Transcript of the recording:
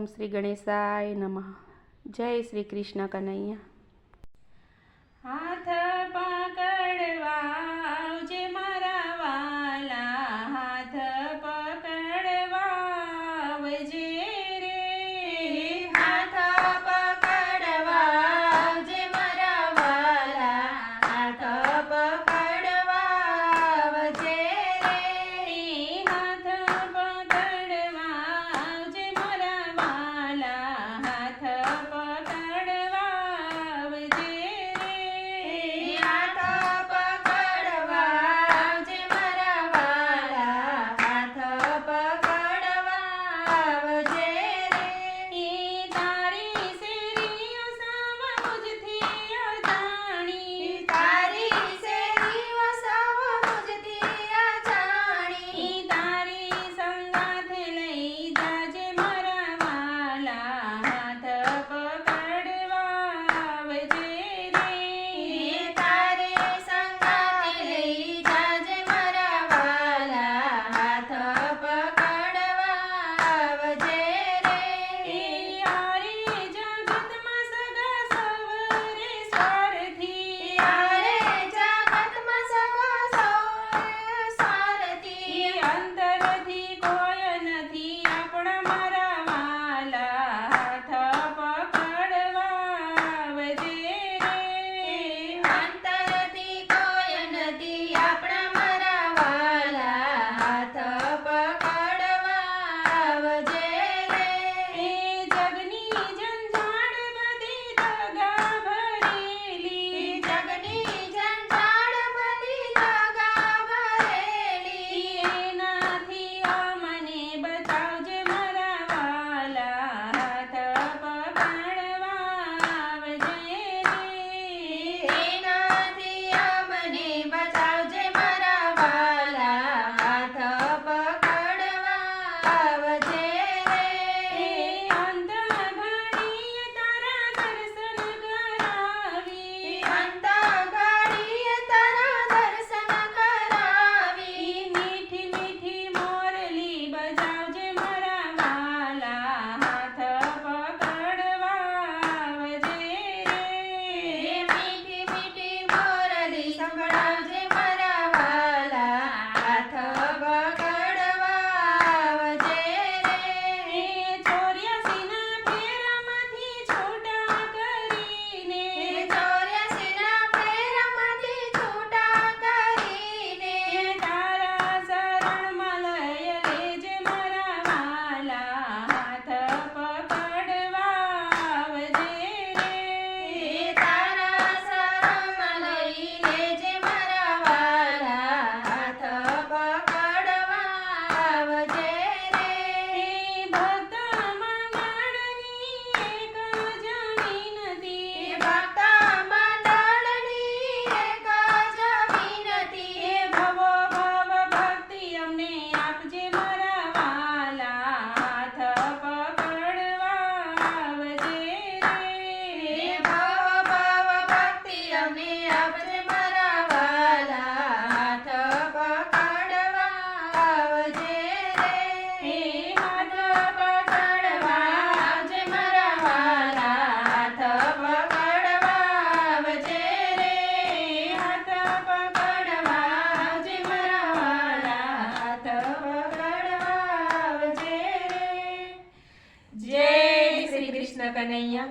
ઓમ શ્રી ગણેશાય નમઃ. જય શ્રી કૃષ્ણ કનૈયા. હાથ પકડવા આવજે મારા વાલા, હાથ પકડવા આવજે કનૈયા